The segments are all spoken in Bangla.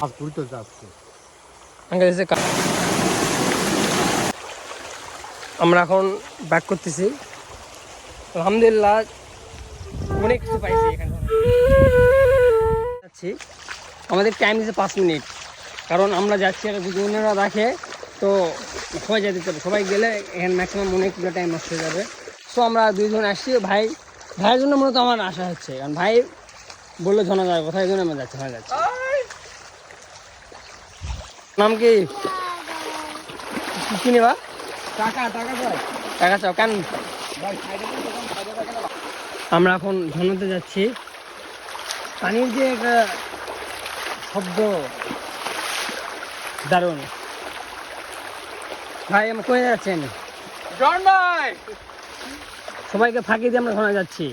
মাছ ঘুরতে যাচ্ছে। আমরা এখন ব্যাক করতেছি। আলহামদুলিল্লাহ, অনেক কিছু পাইছি এখানে। যাচ্ছি। আমাদের টাইম দিচ্ছে পাঁচ মিনিট। কারণ আমরা যাচ্ছি আর যদি অন্যরা দেখে, তো সবাই যেতে হবে সবাই গেলে এখানে ম্যাক্সিমাম অনেকগুলো টাইম নষ্ট হয়ে যাবে। সো আমরা দুইজন আসছি। ভাই, ভাইয়ের জন্য মূলত আমার আশা হচ্ছে। কারণ ভাই বললে জানা যায় কোথায়? জন্য আমরা যাচ্ছি ভাই যাচ্ছি। নাম কি? কি টাকা টাকা কয়? টাকা চাও কেন? আমরা এখন ঝর্ণাতে যাচ্ছি। পানির যে একটা শব্দ দারুণ। ভাই আমরা কোথায় যাচ্ছেন? সবাইকে ফাঁকি দিয়ে আমরা ঝর্ণা যাচ্ছি।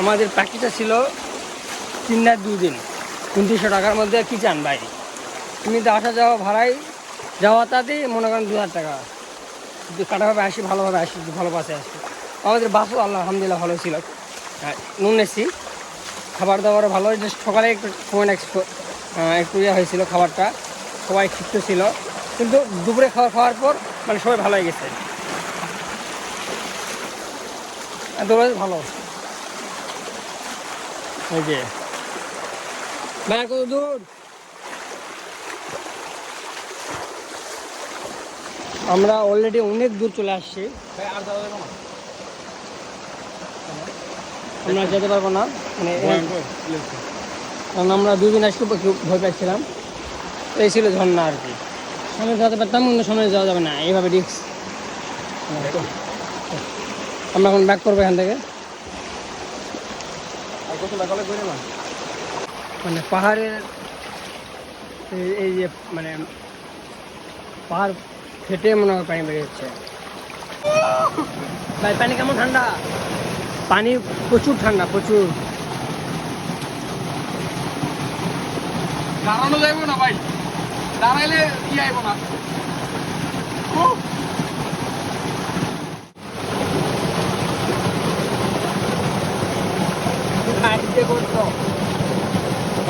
আমাদের প্যাকেজটা ছিল তিন রাত দুই দিন। উনত্রিশশো টাকার মধ্যে কি চান ভাই? তুমি তো আসা যাওয়া ভাড়াই যাওয়া তাতেই মনে করেন দু হাজার টাকা। কাটাভাবে আসি, ভালোভাবে আসি ভালো বাসে আসি। আমাদের বাসও আল্লাহ আলহামদুলিল্লাহ ভালো ছিল। আর নুন এসি। খাবার দাবারও ভালো। জাস্ট সকালে একটু সময় একটু ইয়ে হয়েছিল খাবারটা। সবাই ক্ষিপ্ত ছিল। কিন্তু দুপুরে খাবার খাওয়ার পর মানে সবাই ভালো হয়ে গেছে। ভালো। এই যে। ভাই কত দূর আমরা অলরেডি অনেক দূর চলে আসছি। আমরা যেতে পারব না। মানে কারণ আমরা দুদিন আসলে ভয় পাচ্ছিলাম। এই ছিল ঝর্ণা আর কি। সামনে যেতে পারতাম কিন্তু সামনে যাওয়া যাবে না। এইভাবে রিক্স আমরা এখন ব্যাক করব এখান থেকে। আর কত টাকা করে না মানে পাহাড়ের এই- যে মানে পাহাড় ফেটে মনে হয় পানি বেরিয়ে যাচ্ছে। ভাই পানি কেমন ঠান্ডা? পানি প্রচুর ঠান্ডা প্রচুর। দাঁড়ানো যাইব না ভাই। দাঁড়াইলে ই আইব না। উহ!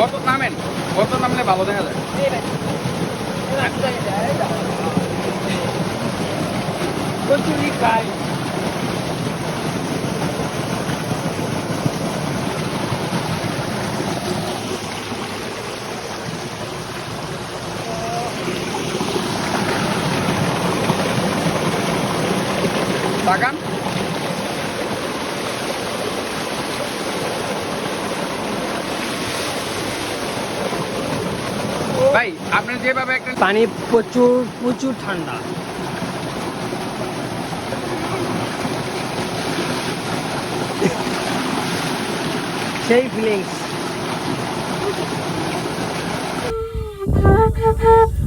গর্ত নামেন? গর্ত নামলে ভালো দেখা যায়? বাগান ভাই আপনি যেভাবে একটা পানি প্রচুর প্রচুর ঠান্ডা। সেই ফিলিংস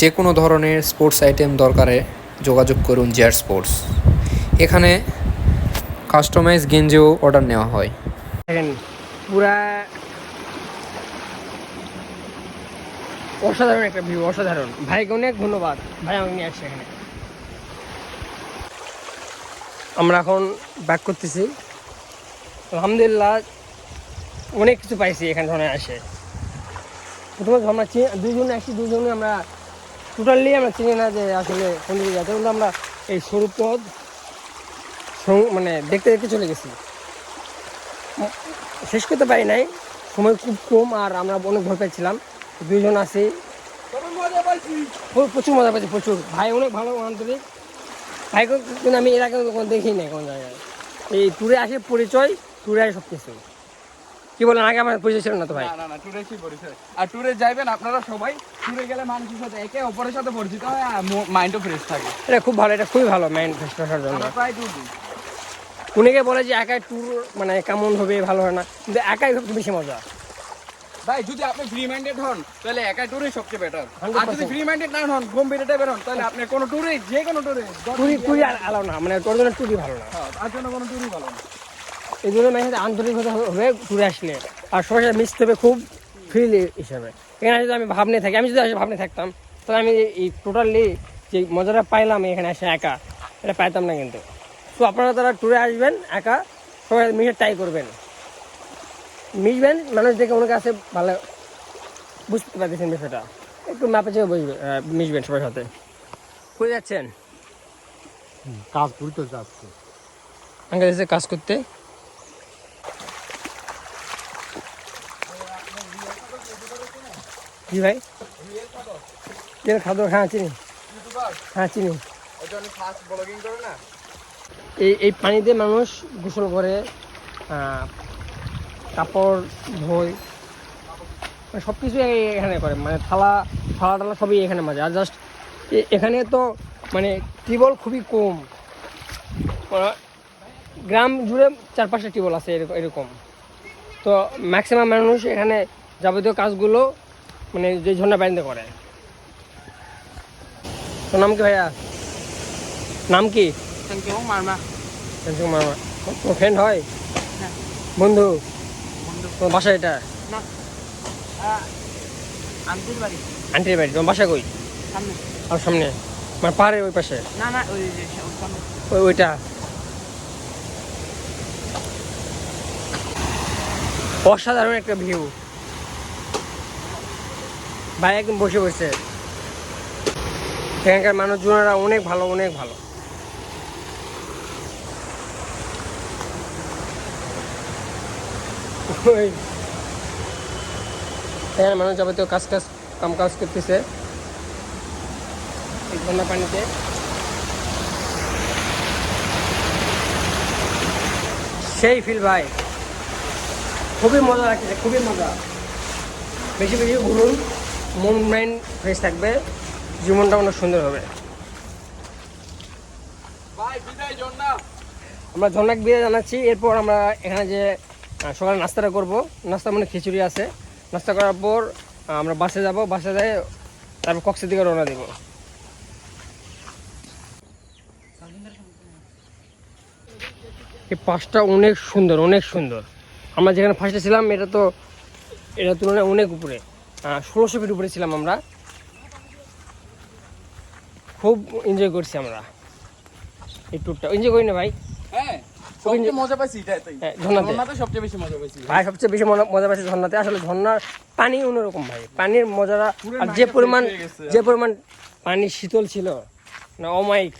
যে কোনো ধরনের স্পোর্টস আইটেম দরকারে যোগাযোগ করুন জেয়ার স্পোর্টস এখানে কাস্টমাইজ গেঞ্জেও অর্ডার নেওয়া হয়। পুরা অসাধারণ একটা ভিউ অসাধারণ। ভাইকে অনেক ধন্যবাদ। ভাই আমাকে নিয়ে আসছে এখানে। আমরা এখন ব্যাক করতেছি। আলহামদুলিল্লাহ, অনেক কিছু পাইছি এখানে ধরনের আসে। প্রথমে আমরা দুইজনে আসি দুজনে আমরা টোটালি আমরা চিনি না যে আসলে কোন দিকে যাচ্ছে, কিন্তু আমরা এই সরু পথ মানে দেখতে দেখতে চলে গেছি। শেষ করতে পারি নাই, সময় খুব কম আর আমরা অনেক ভয় পেয়েছিলাম দুইজন আছি। প্রচুর মজা পাচ্ছি প্রচুর। ভাই অনেক ভালো, আন্তরিক। ভাই কিন্তু আমি এর আগে কখনো দেখি নাই কোনো জায়গায়। এই ট্যুরে আসে পরিচয় ট্যুরে আসে সব কিছু কি বলেন আগে আমার পরিচয় ছিল না তো ভাই? না না ট্যুরে কি পরিচয়। আর ট্যুরে যাইবেন আপনারা সবাই। ট্যুরে গেলে মানুষের সাথে একে অপরের সাথে পরিচিত হয় আর মাইন্ডও ফ্রেশ থাকে। এটা খুব ভালো এটা খুবই ভালো মাইন্ড ফ্রেশ করার জন্য। প্রায় ট্যুর অনেকে বলে যে একাই ট্যুর মানে কেমন হবে ভালো হয় না। কিন্তু একাই সবচেয়ে বেশি মজা। ভাই যদি আপনি ফ্রি মাইন্ডেড হন তাহলে একা ট্যুরে সবচেয়ে বেটার আর যদি ফ্রি মাইন্ডেড না হন ঘুম গম্ভীর টাইপের হন তাহলে আপনি কোনো ট্যুরে যে কোনো ট্যুরে টুরি টুরি আলাও না মানে তোর জন্য টুরি ভালো না। তার জন্য কোনো ট্যুরই ভালো না। এই জন্য মানে সাথে আন্তরিকতা হবে ঘুরে আসলে। আর সবার সাথে মিশতে হবে খুব ফ্রিলি হিসাবে। এখানে যদি আমি ভাবনে থাকি আমি যদি আসে ভাবনে থাকতাম তাহলে আমি এই টোটালি যে মজাটা পাইলাম এখানে এসে একা এটা পাইতাম না কিন্তু। তো আপনারা তারা ট্যুরে আসবেন একা সবাই মিশে ট্রাই করবেন। মিশবেন মানুষ দেখে ওনার কাছে ভালো বুঝতে পারতেছেন বিষয়টা। একটু মাপে চেয়ে বুঝবেন মিশবেন সবার সাথে। কোথায় যাচ্ছেন? কাজ করতে যাচ্ছে। আঙ্কেল কাজ করতে? জি ভাই? তেল খাদ্য হ্যাঁ চিনি। হ্যাঁ চিনি। এই এই পানিতে মানুষ গোসল করে কাপড়, ধোয় মানে সব কিছু এখানে করে। মানে থালা থালা টালা সবই এখানে মাঝে। আর জাস্ট এখানে তো মানে টিবল খুবই কম। গ্রাম জুড়ে চার পাঁচটা টিবল আছে এরকম। তো ম্যাক্সিমাম মানুষ এখানে যাবতীয় কাজগুলো মানে যে ঝর্ণা পানিতে করে। তো নাম কি ভাইয়া? নাম কি? মারমা। মারমা। তোমার ফ্রেন্ড হয়? বন্ধু? তোমার বাসা এটা? আন্টির বাড়ি। আন্টির বাড়ি। তোমার বাসা কই? সামনে। আর সামনে। মানে পাহাড়ের ওই পাশে? না না ওই ওই ওইটা। অসাধারণ একটা ভিউ ভাই একদম বসে বসে। সেখানকার মানুষজনেরা অনেক ভালো অনেক ভালো। এখানে মানুষ যাবতীয় কাজ কাজ, কাম কাজ করতেছে। ঝর্ণা পানিতে। সেই ফিল ভাই। খুবই মজা লাগছে খুবই মজা। বেশি বেশি ঘুরুন। মন মাইন্ড ফ্রেশ থাকবে জীবনটা অনেক সুন্দর হবে। বিদায় আমরা ঝর্ণাক বিয়ে জানাচ্ছি। এরপর আমরা এখানে যে সকালে নাস্তাটা করব। নাস্তা মানে খিচুড়ি আছে। নাস্তা করার পর আমরা বাসে যাব। বাসে যাই তারপর কক্সের দিকে রওনা দেব। এই পাশটা অনেক সুন্দর অনেক সুন্দর। আমরা যেখানে ফার্স্টে ছিলাম এটা তো এটার তুলনায় অনেক উপরে। ষোলোশো ফিট উপরে ছিলাম আমরা। খুব এনজয় করছি আমরা। এই ট্যুরটা এনজয় করি না ভাই? হ্যাঁ মজা পাইছি হ্যাঁ, ঝর্ণাতে। ঝর্ণাতে সবচেয়ে বেশি মজা পাইছি। ভাই সবচেয়ে বেশি মজা মজা ঝর্ণাতে। আসলে ঝর্ণার পানি অন্যরকম ভাই। পানির মজাটা আর যে পরিমাণ। যে পরিমাণ পানি শীতল ছিল না অমায়িক।